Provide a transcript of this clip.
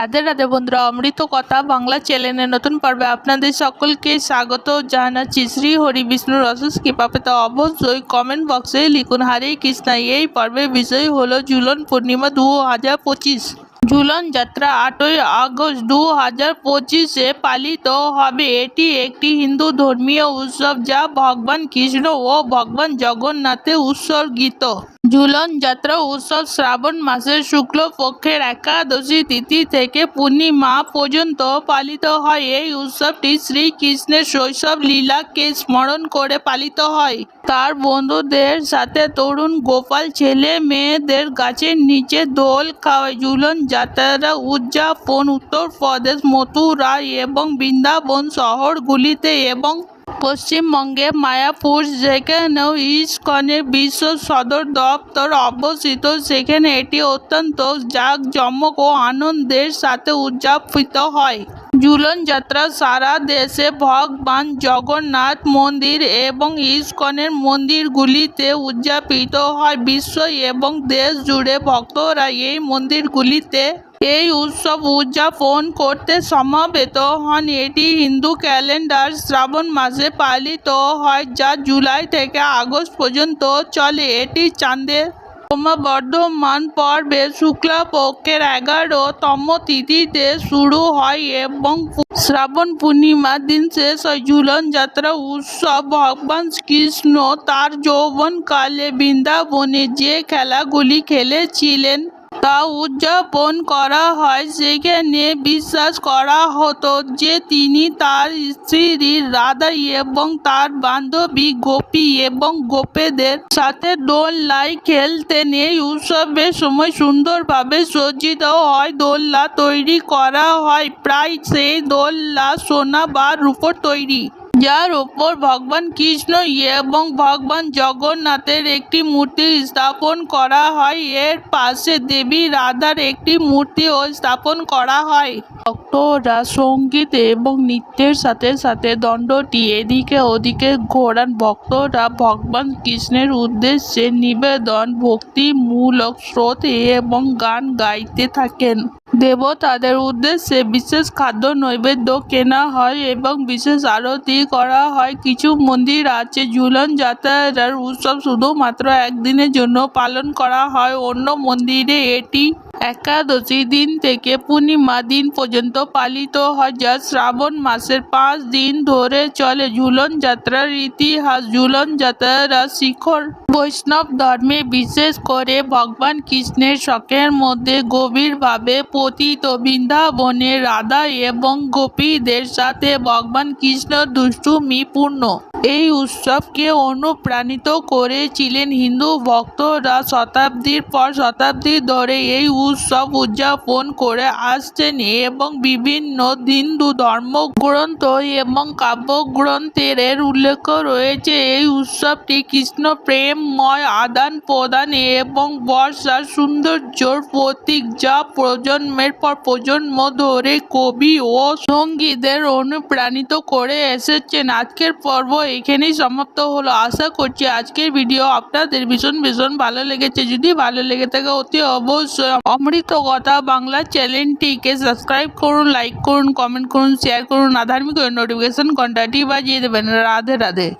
রাধে রাধে বন্ধুরা, অমৃত কথা বাংলা চ্যানেলের নতুন পর্বে আপনাদের সকলকে স্বাগত জানাচ্ছি। শ্রী হরি বিষ্ণুর অশেষ কৃপাপে তো অবশ্যই কমেন্ট বক্সে লিখুন, হরে কৃষ্ণা। এই পর্বের বিষয় হলো ঝুলন পূর্ণিমা দু হাজার পঁচিশ। ঝুলন যাত্রা আটই আগস্ট দু হাজার পঁচিশে পালিত হবে। এটি একটি হিন্দু ধর্মীয় উৎসব যা ভগবান কৃষ্ণ ও ভগবান জগন্নাথে উৎসর্গিত। ঝুলন যাত্রা উৎসব শ্রাবণ মাসের শুক্লপক্ষের একাদশী তিথি থেকে পূর্ণিমা পর্যন্ত পালিত হয়। এই উৎসবটি শ্রীকৃষ্ণের শৈশব লীলাকে স্মরণ করে পালিত হয়। তার বন্ধুদের সাথে তরুণ গোপাল, ছেলে মেয়েদের গাছের নিচে দোল খাওয়ায়। ঝুলন যাত্রা উদযাপন উত্তরপ্রদেশ, মথুরা এবং বৃন্দাবন শহরগুলিতে এবং পশ্চিমবঙ্গে মায়াপুর যেখানেও ইস্কনের বিশ্ব সদর দপ্তর অবস্থিত, সেখানে এটি অত্যন্ত জাঁকজমক ও আনন্দের সাথে উদযাপিত হয়। ঝুলন যাত্রা সারা দেশে ভগবান জগন্নাথ মন্দির এবং ইস্কনের মন্দিরগুলিতে উদযাপিত হয়। বিশ্ব এবং দেশ জুড়ে ভক্তরা এই মন্দিরগুলিতে এই উৎসব উদযাপন করতে সমবেত হন। এটি হিন্দু ক্যালেন্ডার শ্রাবণ মাসে পালিত হয়, যা জুলাই থেকে আগস্ট পর্যন্ত চলে। এটি চাঁদের ক্রমবর্ধমান পর্বে শুক্লাপক্ষের এগারোতম তিথিতে শুরু হয় এবং শ্রাবণ পূর্ণিমার দিন শেষ হয়। ঝুলন যাত্রা উৎসব, ভগবান কৃষ্ণ তার যৌবনকালে বৃন্দাবনে যে খেলাগুলি খেলেছিলেন তা উদযাপন করা হয়। সেখানে বিশ্বাস করা হতো যে তিনি তার স্ত্রী রাধা এবং তার বান্ধবী গোপী এবং গোপেদের সাথে দোলনায় খেলতেন এই উৎসবের সময় সুন্দরভাবে সজ্জিত হয়। দোলনা তৈরি করা হয়। প্রায় সেই দোলনা সোনা বা রূপোর তৈরি। যার ওপর ভগবান কৃষ্ণ এবং ভগবান জগন্নাথের একটি মূর্তি স্থাপন করা হয়, এর পাশে দেবী রাধার একটি মূর্তিও স্থাপন করা হয়। ভক্তরা সংগীত এবং নৃত্যের সাথে সাথে দণ্ডটি এদিকে ওদিকে ঘোরান। ভক্তরা ভগবান কৃষ্ণের উদ্দেশ্যে নিবেদন, ভক্তিমূলক স্রোত এবং গান গাইতে থাকেন। দেবতাদের উদ্দেশ্যে বিশেষ খাদ্য, নৈবেদ্য কেনা হয় এবং বিশেষ আরতি করা হয়। কিছু মন্দির আছে, ঝুলন যাত্রার উৎসব শুধুমাত্র একদিনের জন্য পালন করা হয়। অন্য মন্দিরে এটি একাদশী দিন থেকে পূর্ণিমা দিন পর্যন্ত পালিত হয়, যা শ্রাবণ মাসের পাঁচ দিন ধরে চলে। ঝুলন যাত্রার ইতিহাস, ঝুলন যাত্রা শিখর। বৈষ্ণব ধর্মে বিশেষ করে ভগবান কৃষ্ণের শখের মধ্যে গভীরভাবে পতিত বৃন্দাবনে রাধা এবং গোপীদের সাথে ভগবান কৃষ্ণ দুষ্টুমিপূর্ণ এই উৎসবকে অনুপ্রাণিত করেছিলেন হিন্দু ভক্তরা শতাব্দীর পর শতাব্দী ধরে এই উৎসব উদযাপন করে আসছেন এবং বিভিন্ন হিন্দু ধর্মগ্রন্থ এবং কাব্যগ্রন্থের উল্লেখ রয়েছে। এই উৎসবটি কৃষ্ণ প্রেমময় আদান প্রদান এবং বর্ষার সৌন্দর্যর প্রতীক যা প্রজন্মের পর প্রজন্ম ধরে কবি ও সঙ্গীদের অনুপ্রাণিত করে এসেছেন। আজকের পর্ব এখানেই সমাপ্ত হলো। আশা করছি আজকের ভিডিও আপনাদের ভীষণ ভীষণ ভালো লেগেছে। যদি ভালো লেগে থাকে, অতি অবশ্যই অমৃত কথা বাংলা চ্যানেলটিকে সাবস্ক্রাইব করুন লাইক করুন কমেন্ট করুন শেয়ার করুন আধার্মিক নোটিফিকেশন ঘন্টাটি বাজিয়ে দেবেন। রাধে রাধে।